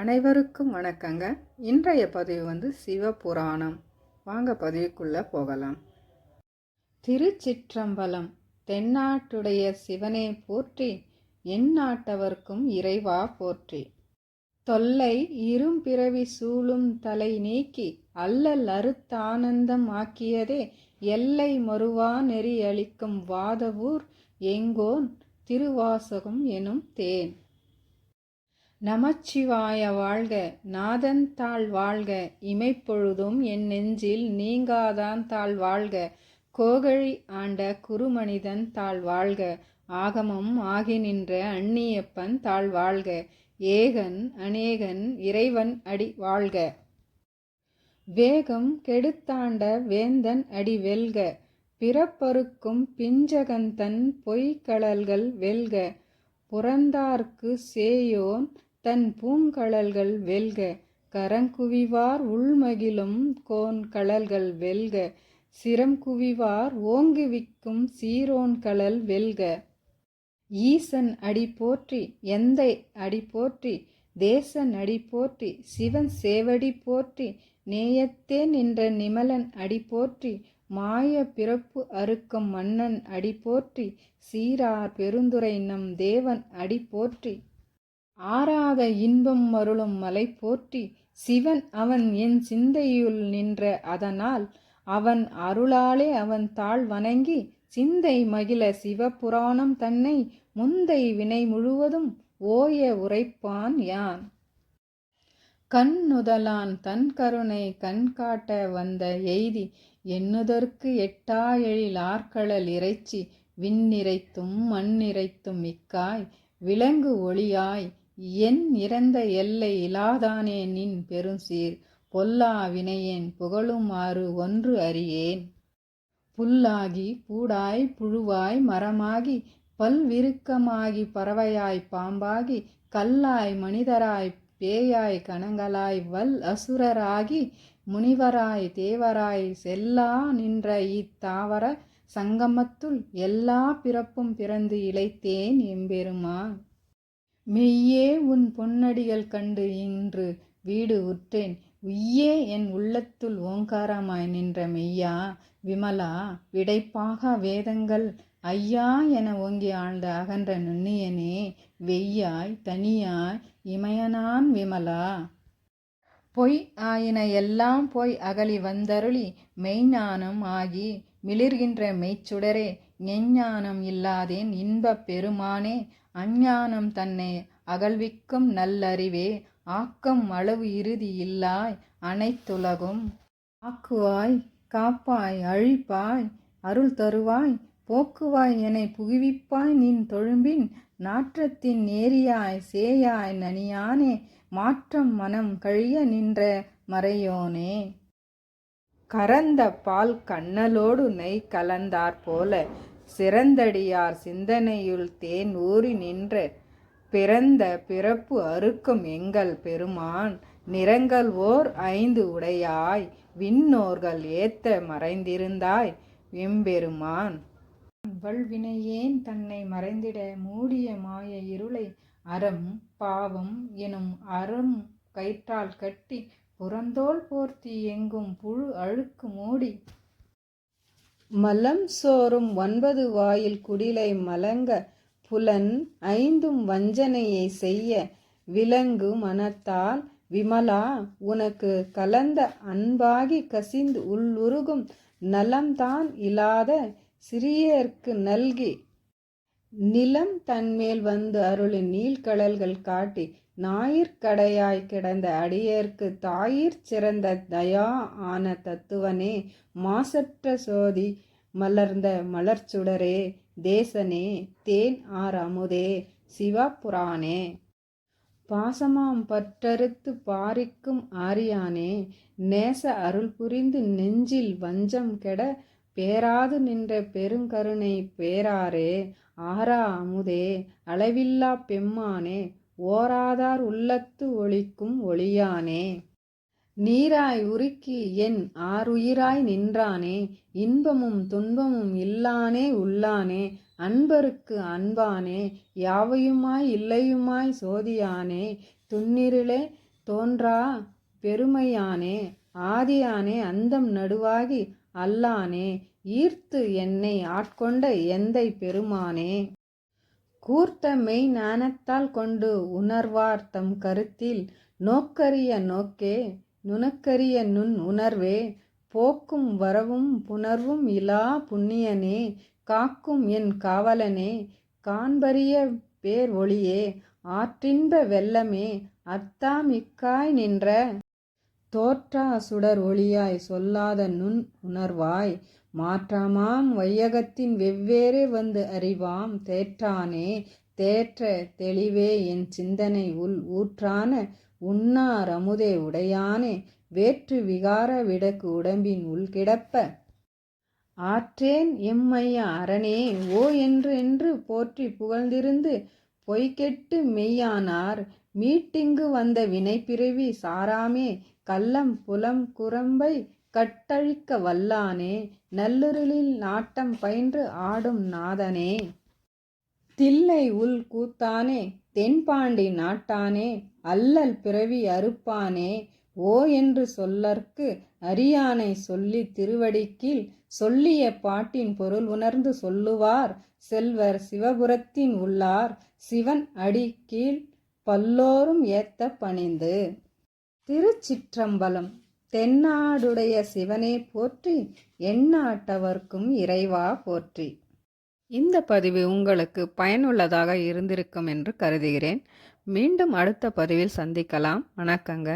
அனைவருக்கும் வணக்கங்க. இன்றைய பதிவு வந்து சிவபுராணம். வாங்க பதிவுக்குள்ளே போகலாம். திருச்சிற்றம்பலம். தென்னாட்டுடைய சிவனே போற்றி எந்நாட்டவர்க்கும் இறைவா போற்றி. தொல்லை இரும்பிறவி சூழும் தலை நீக்கி அல்லல் அறுத்தானந்தம் ஆக்கியதே எல்லை மறுவா நெறி அளிக்கும் வாதவூர் எங்கோன் திருவாசகம் எனும் தேன். நமச்சிவாய வாழ்க நாதன் தாழ் வாழ்க இமைப்பொழுதும் என் நெஞ்சில் நீங்காதான் தாழ் வாழ்க கோகழி ஆண்ட குருமனிதன் தாழ் வாழ்க ஆகமம் ஆகி நின்ற அந்நியப்பன் தாழ் வாழ்க ஏகன் அநேகன் இறைவன் அடி வாழ்க. வேகம் கெடுத்தாண்ட வேந்தன் அடி வெல்க பிறப்பருக்கும் பிஞ்சகந்தன் பொய்கழல்கள் வெல்க புறந்தார்க்கு சேயோன் தன் பூங்கழல்கள் வெல்க கரங்குவிவார் உள்மகிழும் கோன் கழல்கள் வெல்க சிரம் குவிவார் ஓங்குவிக்கும் சீரோன் கழல் வெல்க. ஈசன் அடி போற்றி எந்தை அடி போற்றி தேசன் அடி போற்றி சிவன் சேவடி போற்றி நேயத்தே நின்ற நிமலன் அடி போற்றி மாய பிறப்பு அறுக்கும் மன்னன் அடி போற்றி சீரார் பெருந்துரை நம் தேவன் அடி போற்றி. ஆறாத இன்பம் மருளும் மலை போற்றி சிவன் அவன் என் சிந்தையுள் நின்ற அதனால் அவன் அருளாலே அவன் தாழ் வணங்கி சிந்தை மகிழ சிவபுராணம் தன்னை முந்தை வினை முழுவதும் ஓய உரைப்பான் யான். கண்ணுதலான் தன் கருணை கண் காட்ட வந்த எய்தி எண்ணுதற்கு எட்டா எழில் இறைச்சி விண்ணிறைத்தும் மண்ணிறைத்தும் மிக்காய் விலங்கு ஒளியாய் என் இறந்த எல்லை இலாதானே நின் பெருசீர் பொல்லா வினையேன் புகழுமாறு ஒன்று அறியேன். புல்லாகி பூடாய் புழுவாய் மரமாகி பல்விருக்கமாகி பறவையாய் பாம்பாகி கல்லாய் மனிதராய் பேயாய் கணங்களாய் வல் அசுரராகி முனிவராய் தேவராய் செல்லா நின்ற இத்தாவர சங்கமத்துள் எல்லா பிறப்பும் பிறந்து இழைத்தேன் எம்பெருமான். மெய்யே உன் பொன்னடிகள் கண்டு இன்று வீடு உற்றேன். உய்யே என் உள்ளத்துள் ஓங்காரமாய் நின்ற மெய்யா விமலா விடைப்பாக வேதங்கள் ஐயா என ஓங்கி ஆழ்ந்த அகன்ற நுண்ணியனே வெய்யாய் தனியாய் இமயனான் விமலா. பொய் ஆயின எல்லாம் போய் அகலி வந்தருளி மெய்ஞானம் ஆகி மிளிர்கின்ற மெய்ச்சுடரே ஞெஞ்ஞானம் இல்லாதேன் இன்பப் பெருமானே. அஞ்ஞானம் தன்னை அகழ்விக்கும் நல்லறிவே ஆக்கம் அளவு இறுதி இல்லாய் அனைத்துலகும். ஆக்குவாய் காப்பாய் அழிப்பாய் அருள் தருவாய் போக்குவாய் என புகுவிப்பாய் நின் தொழும்பின் நாற்றத்தின் நேரியாய் சேயாய் நனியானே மாற்றம் மனம் கழிய நின்ற மறையோனே. கரந்த பால் கண்ணலோடு நெய் கலந்தாற் போல சிறந்தடியார் சிந்தனையுள் தேன் ஊறி நின்ற பிறந்த பிறப்பு அறுக்கும் எங்கள் பெருமான். நிறங்கள் ஓர் ஐந்து உடையாய் விண்ணோர்கள் ஏத்த மறைந்திருந்தாய் எம்பெருமான் வல்வினையேன் தன்னை மறைந்திட மூடிய மாய இருளை அறம் பாவம் எனும் அறம் கயிற்றால் கட்டி புறந்தோல் போர்த்தி எங்கும் புழு அழுக்கு மூடி மலம் சோறும் ஒன்பது வாயில் குடிலை மலங்க புலன் ஐந்தும் வஞ்சனையை செய்ய விலங்கு மனத்தால் விமலா உனக்கு கலந்த அன்பாகி கசிந்து உள்ளுருகும் நலம்தான் இல்லாத சிறியர்க்கு நல்கி நிலம் தன்மேல் வந்து அருளின் நீள்கடல்கள் காட்டி ஞாயிற்கடையாய் கிடந்த அடியேற்கு தாயிற் சிறந்த தயா ஆன தத்துவனே மாசற்ற சோதி மலர்ந்த மலர்ச்சுடரே தேசனே தேன் ஆர் அமுதே சிவபுராணே பாசமாம் பற்றறுத்து பாரிக்கும் ஆரியானே நேச அருள் புரிந்து நெஞ்சில் வஞ்சம் கெட பேராது நின்ற பெருங்கருணை பேராரே ஆரா அமுதே அளவில்லா பெம்மானே ஓராதார் உள்ளத்து ஒளிக்கும் ஒளியானே. நீராய் உருக்கி என் ஆறுயிராய் நின்றானே. இன்பமும் துன்பமும் இல்லானே உள்ளானே. அன்பருக்கு அன்பானே. யாவையுமாய் இல்லையுமாய் சோதியானே. துன்னிருளே தோன்றா பெருமையானே. ஆதியானே அந்தம் நடுவாகி அல்லானே. ஈர்த்து என்னை ஆட்கொண்ட எந்தை பெருமானே. கூர்த்த மெய் ஞானத்தால் கொண்டு உணர்வார் தம் கருத்தில். நோக்கரிய நோக்கே நுணக்கரிய நுண் உணர்வே போக்கும் வரவும் புணர்வும் இலா புண்ணியனே காக்கும் என் காவலனே காண்பரிய பேர் ஒளியே ஆற்றின்ப வெள்ளமே அத்தாமிக்காய் நின்ற தோற்றா சுடர் ஒளியாய் சொல்லாத நுண் உணர்வாய் மாற்றமாம் வையகத்தின் வெவ்வேறே வந்து அறிவாம் தேற்றானே தேற்ற தெளிவே என் சிந்தனை உள் ஊற்றான உண்ணா அமுதே உடையானே வேற்று விகார விடக்கு உடம்பின் உள் கிடப்ப. ஆற்றேன் எம்மையா அரணே ஓ என்று என்று போற்றி புகழ்ந்திருந்து பொய்கெட்டு மெய்யானார் மீட்டிங்கு வந்த வினைப்பிறவி சாராமே கள்ளம் புலம் குரம்பை கட்டழிக்க வல்லானே நல்லுருளில் நாட்டம் பயின்று ஆடும் நாதனே. தில்லை உள் கூத்தானே தென்பாண்டி நாட்டானே அல்லல் பிறவி அறுப்பானே ஓ என்று சொல்லற்கு அரியானை சொல்லி திருவடிக்கீழ் சொல்லிய பாட்டின் பொருள் உணர்ந்து சொல்லுவார் செல்வர் சிவபுரத்தின் உள்ளார் சிவன் அடி கீழ் பல்லோரும் ஏத்த பணிந்து. திருச்சிற்றம்பலம் தென்னாடுடைய சிவனே போற்றி எந்நாட்டவர்க்கும் இறைவா போற்றி. இந்த பதிவு உங்களுக்கு பயனுள்ளதாக இருந்திருக்கும் என்று கருதுகிறேன். மீண்டும் அடுத்த பதிவில் சந்திக்கலாம். வணக்கங்க.